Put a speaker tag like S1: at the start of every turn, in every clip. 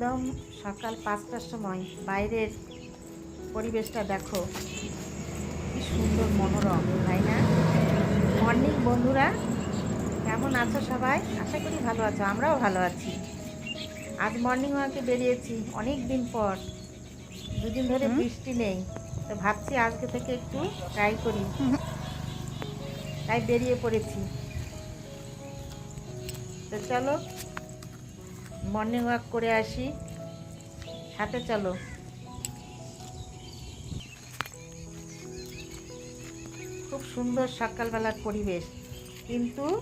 S1: একদম সকাল পাঁচটার সময় বাইরের পরিবেশটা দেখো। কি সুন্দর মনোরম তাই না? মর্নিং বন্ধুরা। কেমন আছো সবাই? আশা করি ভালো আছো আমরাও ভালো আছি। আজ মর্নিং ওয়াকে বেরিয়েছি অনেক দিন পর। দুদিন ধরে বৃষ্টি নেই তো ভাবছি আজকে থেকে একটু ট্রাই করি। তাই বেরিয়ে পড়েছি। তো চলো মর্নিং ওয়াক করে আসি। সাথে চলো। খুব সুন্দর সকালবেলার পরিবেশ। কিন্তু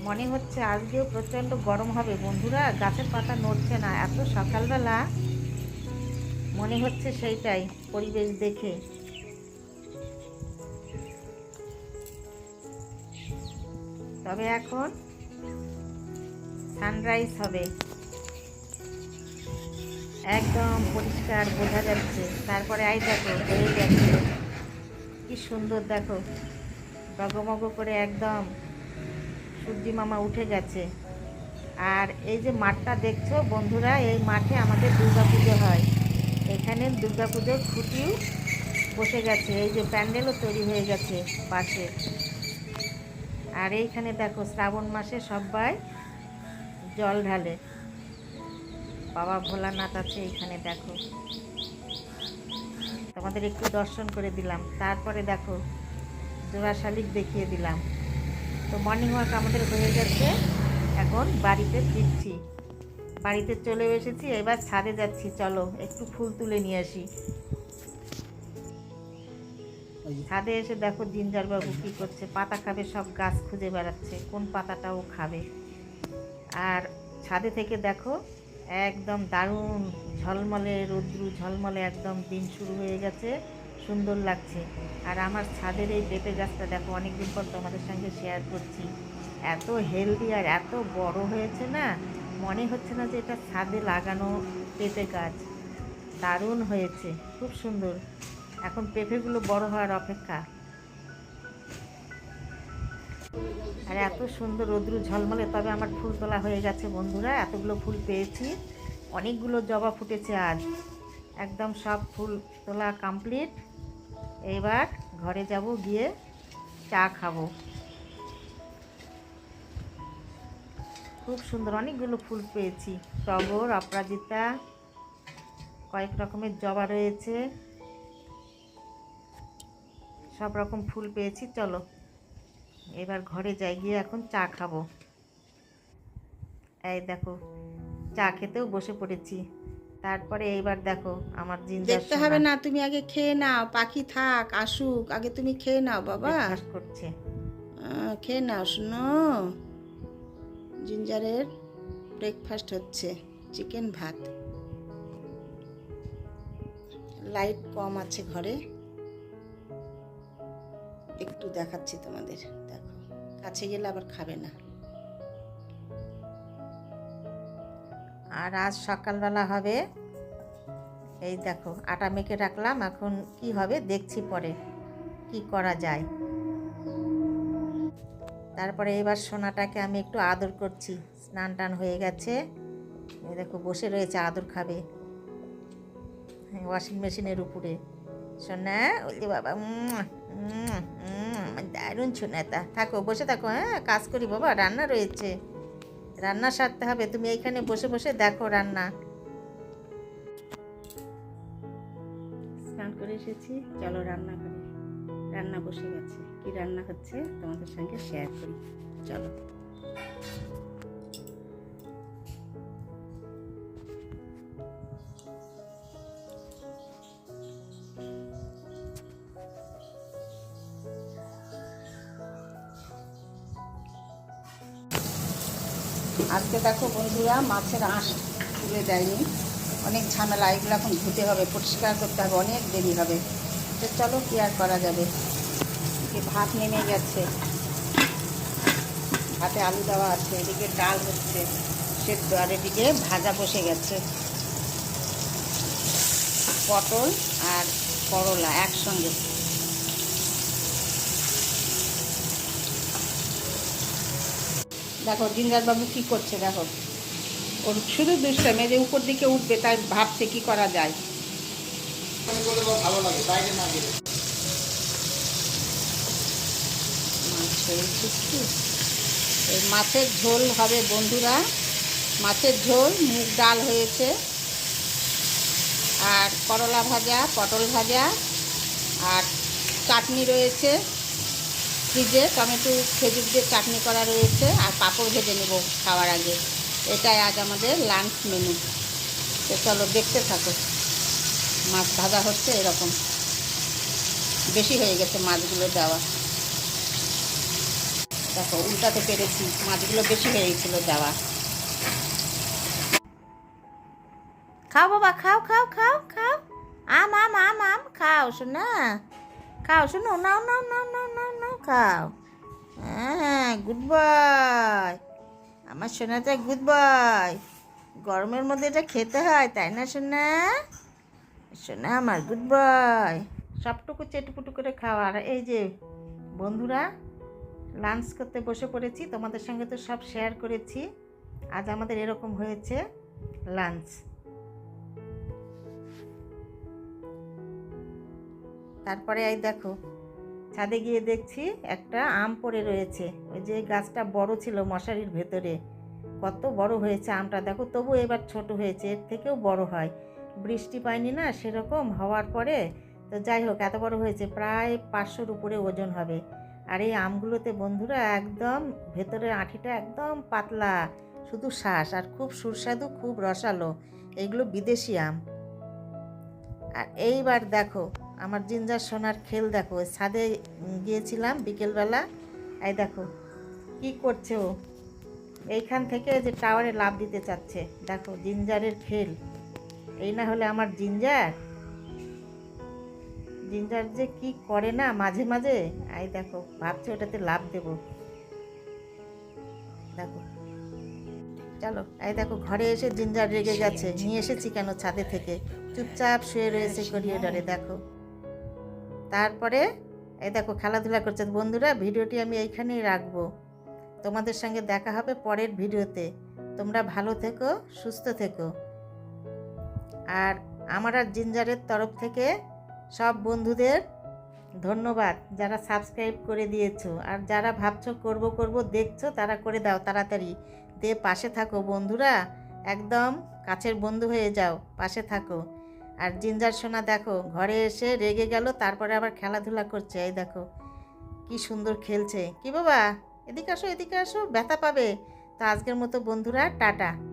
S1: মনে হচ্ছে আজকেও প্রচণ্ড গরম হবে। বন্ধুরা, গাছের পাতা নড়ছে না। এত সকালবেলা মনে হচ্ছে সেইটাই পরিবেশ দেখে। তবে এখন সানরাইজ হবে। একদম পরিষ্কার বোঝা যাচ্ছে। তারপরে আই দেখো হয়ে যাচ্ছে কি সুন্দর দেখো। ডগমগ করে একদম সূর্যি মামা উঠে গেছে। আর এই যে মাঠটা দেখছ বন্ধুরা, এই মাঠে আমাদের দুর্গা পুজো হয়। এখানে দুর্গা পুজোর খুঁটিও বসে গেছে। এই যে প্যান্ডেলও তৈরি হয়ে গেছে পাশে। আর এইখানে দেখো শ্রাবণ মাসে সবাই জল ঢালে। বাবা ভোলানাথ আছে এইখানে দেখো। তোমাদের একটু দর্শন করে দিলাম। তারপরে দেখো, জোড়া শালিক দেখিয়ে দিলাম। তো মর্নিং ওয়াক আমাদের হয়ে গেছে। এখন বাড়িতে ফিরছি। বাড়িতে চলে এসেছি, এবার ছাদে যাচ্ছি। চলো, একটু ফুল তুলে নিয়ে আসি। ছাদে এসে দেখো জিঞ্জার বাবু কি করছে। পাতা খাবে, সব গাছ খুঁজে বেড়াচ্ছে। কোন পাতাটাও খাবে? আর ছাদে থেকে দেখো, একদম দারুণ ঝলমলে, রৌদ্রু ঝলমলে একদম দিন শুরু হয়ে গেছে, সুন্দর লাগছে। আর আমার ছাদের এই পেঁপে গাছটা দেখো, অনেকদিন পর তোমাদের সঙ্গে শেয়ার করছি। এত হেলদি আর এত বড় হয়েছে না, মনে হচ্ছে না যে এটা ছাদে লাগানো পেঁপে গাছ। দারুণ হয়েছে, খুব সুন্দর। এখন পেঁপেগুলো বড় হওয়ার অপেক্ষা। আর এত সুন্দর রৌদ্রু ঝলমলে তবে আমার ফুল তোলা হয়ে গেছে বন্ধুরা, এতগুলো ফুল পেয়েছি। অনেকগুলো জবা ফুটেছে আজ। একদম সব ফুল তোলা কমপ্লিট এবার ঘরে যাব, গিয়ে চা খাব। খুব সুন্দর অনেকগুলো ফুল পেয়েছি। টগর, অপরাজিতা, কয়েক রকমের জবা রয়েছে। সব রকম ফুল পেয়েছি, চলো। এবার ঘরে যাই গিয়ে এখন চা খাব। এই দেখো চা খেতেও বসে পড়েছি। তারপরে এইবার দেখো আমার জিঞ্জার
S2: দেখতে হবে না তুমি আগে খেয়ে নাও পাখি থাক আসুক আগে তুমি খেয়ে নাও বাবা।
S1: করছে।
S2: খেয়ে নাও শুনো। জিঞ্জারের ব্রেকফাস্ট হচ্ছে চিকেন ভাত। লাইট কম আছে ঘরে। একটু দেখাচ্ছি তোমাদের। দেখো, কাছে গেলে আবার খাবে না।
S1: আর আজ সকালবেলা হবে, এই দেখো, আটা মেখে রাখলাম, এখন কি হবে দেখছি পরে, কি করা যায়। তারপরে এবার সোনাটাকে আমি একটু আদর করছি, স্নান টান হয়ে গেছে। দেখো, বসে রয়েছে, আদর খাবে। ওয়াশিং মেশিনের উপরে। সোনা ওলে বাবা দারুণ সোনাটা থাকো, বসে থাকো হ্যাঁ কাজ করি বাবা, রান্না রয়েছে। রান্না সারতে হবে, তুমি এইখানে বসে বসে দেখো রান্না।
S2: স্নান করে এসেছি, চলো রান্না করি। রান্না বসে গেছে। কি রান্না হচ্ছে তোমাদের সঙ্গে শেয়ার করি। চলো। আজকে দেখো বন্ধুরা, মাছের আঁশ তুলে দেয়নি। অনেক ঝামেলা, এগুলো এখন ধুতে হবে, পরিষ্কার করতে হবে, অনেক দেরি হবে। তো চলো, কি আর করা যাবে? ভাত নেমে গেছে। ভাতে আলু দেওয়া আছে, এদিকে ডাল হচ্ছে সেদ্ধ, আর এদিকে ভাজা বসে গেছে। পটল আর করলা একসঙ্গে। দেখো বাবু কি করছে দেখো? ওর শুধু দুষ্টামি, যে উপর দিকে উঠবে, তাই ভাবছে কি করা যায়। মাছের ঝোল হবে বন্ধুরা। মাছের ঝোল, মুগ ডাল হয়েছে। আর করলা ভাজা, পটল ভাজা, আর চাটনি রয়েছে। ফ্রিজে টমেটো, খেজুর দিয়ে চাটনি করা রয়েছে আর পাঁপড় ভেজে নেব খাওয়ার আগে। এটাই আজ আমাদের লাঞ্চ মেনু তো চলো দেখতে থাকো। মাছ ভাজা হচ্ছে এরকম। বেশি হয়ে গেছে মাছগুলো দেওয়া। দেখো, উল্টাতে পেরেছি। মাছগুলো বেশি হয়ে গেছিল দেওয়া।
S1: খাও বাবা, খাও খাও খাও খাও। আম আম আম আম। খাও, শোনা। খাও, শোনো নাও নাও নাও নাও। খাও। হ্যাঁ গুড বয় আমার সোনাটা গুড বয় গরমের মধ্যে এটা খেতে হয়, তাই না সোনা? সোনা আমার গুড বয় সবটুকু চেটুপুটু করে খাওয়া আর এই যে বন্ধুরা লাঞ্চ করতে বসে পড়েছি, তোমাদের সঙ্গে তো সব শেয়ার করেছি। আজ আমাদের এরকম হয়েছে লাঞ্চ তারপরে এই দেখো ছাদে গিয়ে দেখছি একটা আম পড়ে রয়েছে। ওই যে গাছটা বড় ছিল মশারির ভেতরে। কত বড় হয়েছে আমটা। দেখো তবু এবার ছোট হয়েছে। এর থেকেও বড় হয়। বৃষ্টি পায়নি না, সেরকম হওয়ার পরে তো যাই হোক, এত বড় হয়েছে, প্রায় পাঁচশোর উপরে ওজন হবে। আর এই আমগুলোতে বন্ধুরা একদম ভেতরের আঁঠিটা একদম পাতলা, শুধু শ্বাস আর খুব সুস্বাদু, খুব রসালো। এইগুলো বিদেশি আম। আর এইবার দেখো আমার জিঞ্জার সোনার খেল দেখো ছাদে গিয়েছিলাম বিকেলবেলা। এই দেখো কি করছে ও? এইখান থেকে যে টাওয়ারে লাভ দিতে চাচ্ছে। দেখো জিঞ্জারের খেল। এই না হলে আমার জিঞ্জার? জিঞ্জার যে কি করে না মাঝে মাঝে? এই দেখো ভাবছে ওটাতে লাভ দেব। দেখো চলো এই দেখো ঘরে এসে জিঞ্জার রেগে গেছে। নিয়ে এসেছি কেন ছাদে থেকে? চুপচাপ শুয়ে রয়েছে করিয়ে করিডরে দেখো। তারপরে, এই দেখো খেলাধুলা করছে বন্ধুরা, ভিডিওটি আমি এইখানেই রাখব। তোমাদের সঙ্গে দেখা হবে পরের ভিডিওতে। তোমরা ভালো থেকো, সুস্থ থেকো। আর আমার আর জিঞ্জারের তরফ থেকে সব বন্ধুদের ধন্যবাদ যারা সাবস্ক্রাইব করে দিয়েছ। আর যারা ভাবছ করব করব, দেখছ, তারা করে দাও তাড়াতাড়ি। দিয়ে পাশে থাকো বন্ধুরা, একদম কাছের বন্ধু হয়ে যাও, পাশে থাকো। আর জিঞ্জার সোনা, দেখো, ঘরে এসে রেগে গেল, তারপরে আবার খেলাধুলা করছে। এই দেখো, কি সুন্দর খেলছে। কি বাবা? এদিকে আসো এদিকে আসো, ব্যথা পাবে। তো আজকের মতো বন্ধুরা, টাটা।